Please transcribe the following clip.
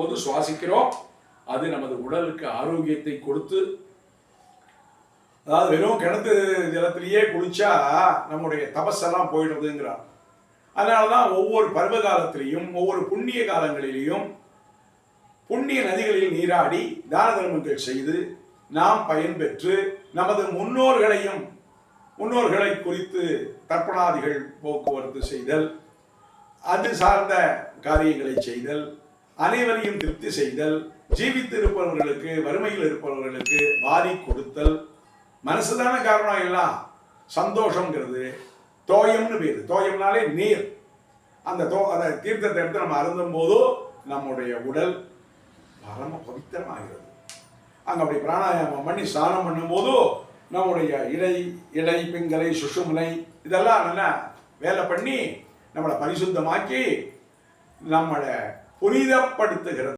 போது சுவாசிக்கிறோம். அது நமது உடலுக்கு ஆரோக்கியத்தை கொடுத்து அதாவது வெறும் கிணத்து ஜலத்திலேயே குளிச்சா நம்முடைய தபஸெல்லாம் போயிடுதுங்கிறார். அதனால தான் ஒவ்வொரு பருவ காலத்திலையும் ஒவ்வொரு புண்ணிய காலங்களிலையும் புண்ணிய நதிகளில் நீராடி தான தர்மங்கள் செய்து நாம் பயன்பெற்று நமது முன்னோர்களையும் முன்னோர்களை குறித்து தர்ப்பணாதிகள் போக்குவரத்து செய்தல் அது சார்ந்த காரியங்களை செய்தல் அனைவரையும் திருப்தி செய்தல் ஜீவித்து இருப்பவர்களுக்கு வறுமையில் இருப்பவர்களுக்கு வாரி கொடுத்தல். மனசுதான காரணம் எல்லாம்? சந்தோஷங்கிறது தோயம்னு பேர். தோயம்னாலே நீர். அந்த தோ அந்த தீர்த்தத்தை எடுத்து நம்ம அருந்தும் போதோ நம்முடைய உடல் பரம பவித்திரமாகிறது. அங்கே அப்படி பிராணாயாமம் பண்ணி ஸ்நானம் பண்ணும்போது நம்முடைய இடை இடை பிங்கலை சுஷுமலை இதெல்லாம் நல்லா வேலை பண்ணி நம்மளை பரிசுத்தமாக்கி நம்மளை புனிதப்படுத்துகிறது.